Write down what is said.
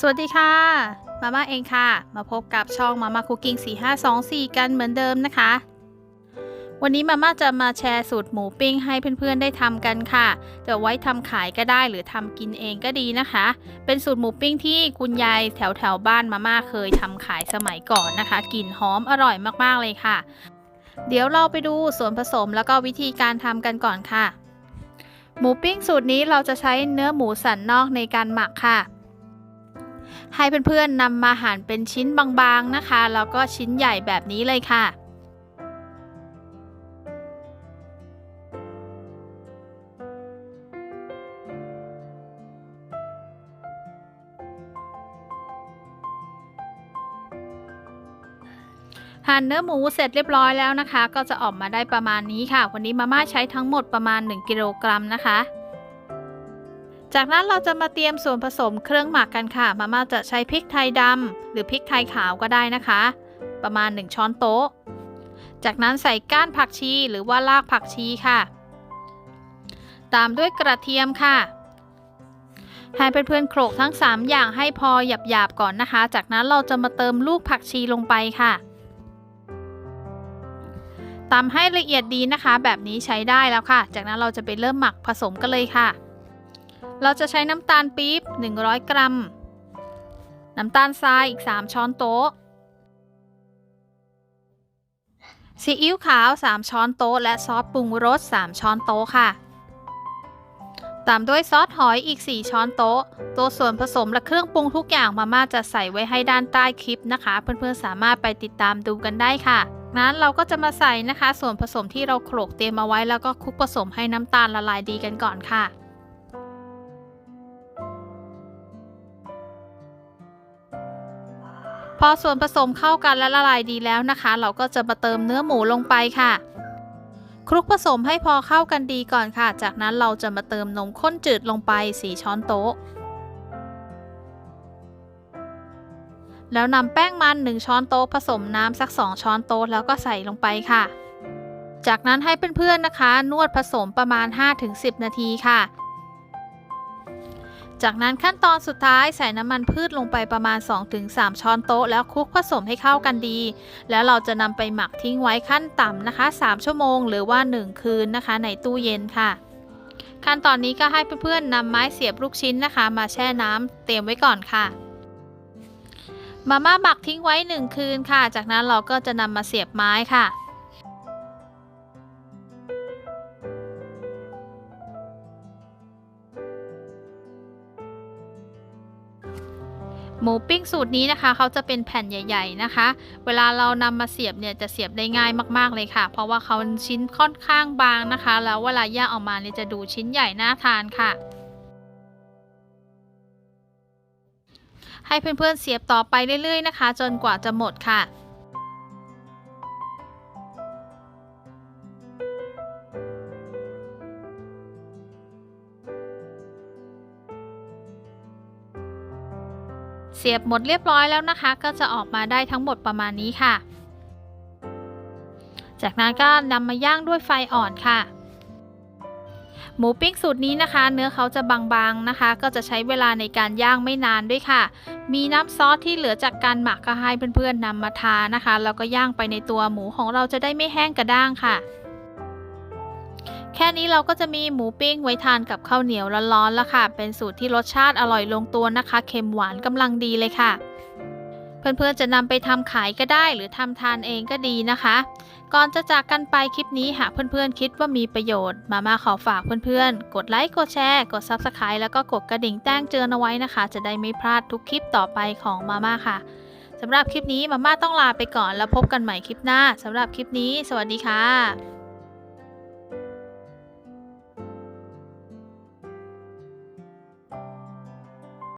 สวัสดีค่ะ มาม่าเองค่ะ มาพบกับช่องมาม่าคุกกิ้ง4524 กันเหมือนเดิมนะคะ วันนี้มาม่าจะมาแชร์สูตรหมูปิ้งให้เพื่อนๆได้ทำกันค่ะ จะไว้ทำขายก็ได้หรือทำกินเองก็ดีนะคะ เป็นสูตรหมูปิ้งที่คุณยายแถวแถวบ้านมาม่าเคยทำขายสมัยก่อนนะคะ กลิ่นหอมอร่อยมากๆเลยค่ะ เดี๋ยวเราไปดูส่วนผสมแล้วก็วิธีการทำกันก่อนค่ะ หมูปิ้งสูตรนี้เราจะใช้เนื้อหมูสันนอกในการหมักค่ะ ให้เพื่อนๆนำมาหั่นเป็นชิ้นบางๆนะคะ แล้วก็ชิ้นใหญ่แบบนี้เลยค่ะหั่นเนื้อหมูเสร็จเรียบร้อยแล้วนะคะ ก็จะออกมาได้ประมาณนี้ค่ะ วันนี้มาม่าใช้ทั้งหมดประมาณ 1 กิโลกรัมนะคะ จากนั้นเราจะมาเตรียมส่วนผสมเครื่องหมักกันค่ะ มาม่าจะใช้พริกไทยดำหรือพริกไทยขาวก็ได้นะคะ ประมาณ 1 ช้อนโต๊ะ จากนั้นใส่ก้านผักชีหรือว่ารากผักชีค่ะ ตามด้วยกระเทียมค่ะให้เพื่อนๆโขลกทั้ง 3 อย่างให้พอหยาบๆก่อนนะคะ จากนั้นเราจะมาเติมลูกผักชีลงไปค่ะตำให้ละเอียดดีนะคะ แบบนี้ใช้ได้แล้วค่ะ จากนั้นเราจะไปเริ่มหมักผสมกันเลยค่ะ เราจะใช้น้ำตาลปี๊บ 100 กรัม น้ำตาลทรายอีก 3 ช้อนโต๊ะ ซีอิ๊วขาว 3 ช้อนโต๊ะ และซอสปรุงรส 3 ช้อนโต๊ะค่ะ ตามด้วยซอสหอยอีก 4 ช้อนโต๊ะ ตัวส่วนผสมและเครื่องปรุงทุกอย่างมาม่าจะใส่ไว้ให้ด้านใต้คลิปนะคะ เพื่อนๆสามารถไปติดตามดูกันได้ค่ะนั้นเราก็จะมาใส่นะคะ ส่วนผสมที่เราโขลกเตรียมเอาไว้แล้วก็คลุกผสมให้น้ำตาลละลายดีกันก่อนค่ะ พอส่วนผสมเข้ากันและละลายดีแล้วนะคะ เราก็จะมาเติมเนื้อหมูลงไปค่ะ คลุกผสมให้พอเข้ากันดีก่อนค่ะ จากนั้นเราจะมาเติมนมข้นจืดลงไป 4 ช้อนโต๊ะ แล้วนำแป้งมัน 1 ช้อนโต๊ะผสมน้ำสัก 2 ช้อนโต๊ะแล้วก็ใส่ลงไปค่ะ จากนั้นให้เพื่อนๆนะคะ นวดผสมประมาณ 5-10 นาทีค่ะ จากนั้นขั้นตอนสุดท้ายใส่น้ำมันพืชลงไปประมาณ 2-3 ช้อนโต๊ะ แล้วคลุกผสมให้เข้ากันดี แล้วเราจะนำไปหมักทิ้งไว้ขั้นต่ำนะคะ 3 ชั่วโมงหรือว่า 1 คืนนะคะ ในตู้เย็นค่ะ ขั้นตอนนี้ก็ให้เพื่อนๆนำไม้เสียบลูกชิ้นนะคะ มาแช่น้ำเตรียมไว้ก่อนค่ะมาม่าหมักทิ้งไว้ 1 คืนค่ะ จากนั้นเราก็จะนำมาเสียบไม้ค่ะ หมูปิ้งสูตรนี้นะคะเขาจะเป็นแผ่นใหญ่ ๆนะคะ เวลาเรานำมาเสียบเนี่ยจะเสียบได้ง่ายมากๆเลยค่ะ เพราะว่าเขาชิ้นค่อนข้างบางนะคะ แล้วเวลาย่างออกมาเนี่ยจะดูชิ้นใหญ่น่าทานค่ะให้เพื่อนๆเสียบต่อไปเรื่อยๆนะคะ จนกว่าจะหมดค่ะ เสียบหมดเรียบร้อยแล้วนะคะ ก็จะออกมาได้ทั้งหมดประมาณนี้ค่ะ จากนั้นก็นำมาย่างด้วยไฟอ่อนค่ะ หมูปิ้งสูตรนี้นะคะ เนื้อเขาจะบางๆนะคะ ก็จะใช้เวลาในการย่างไม่นานด้วยค่ะ มีน้ำซอสที่เหลือจากการหมักก็ให้เพื่อนๆนำมาทานะคะแล้วก็ย่างไปในตัวหมูของเราจะได้ไม่แห้งกระด้างค่ะ แค่นี้เราก็จะมีหมูปิ้งไว้ทานกับข้าวเหนียวร้อนๆแล้วค่ะ เป็นสูตรที่รสชาติอร่อยลงตัวนะคะ เค็มหวานกำลังดีเลยค่ะ เพื่อนๆจะนำไปทำขายก็ได้หรือทำทานเองก็ดีนะคะ ก่อนจะจากกันไปคลิปนี้หากเพื่อนๆคิดว่ามีประโยชน์ มาม่าขอฝากเพื่อนๆ กดไลค์กดแชร์กด Subscribe แล้วก็กดกระดิ่งแจ้งเตือนเอาไว้นะคะ จะได้ไม่พลาดทุกคลิปต่อไปของมาม่าค่ะสำหรับคลิปนี้มาม่าต้องลาไปก่อนแล้วพบกันใหม่คลิปหน้าสำหรับคลิปนี้ สวัสดีค่ะ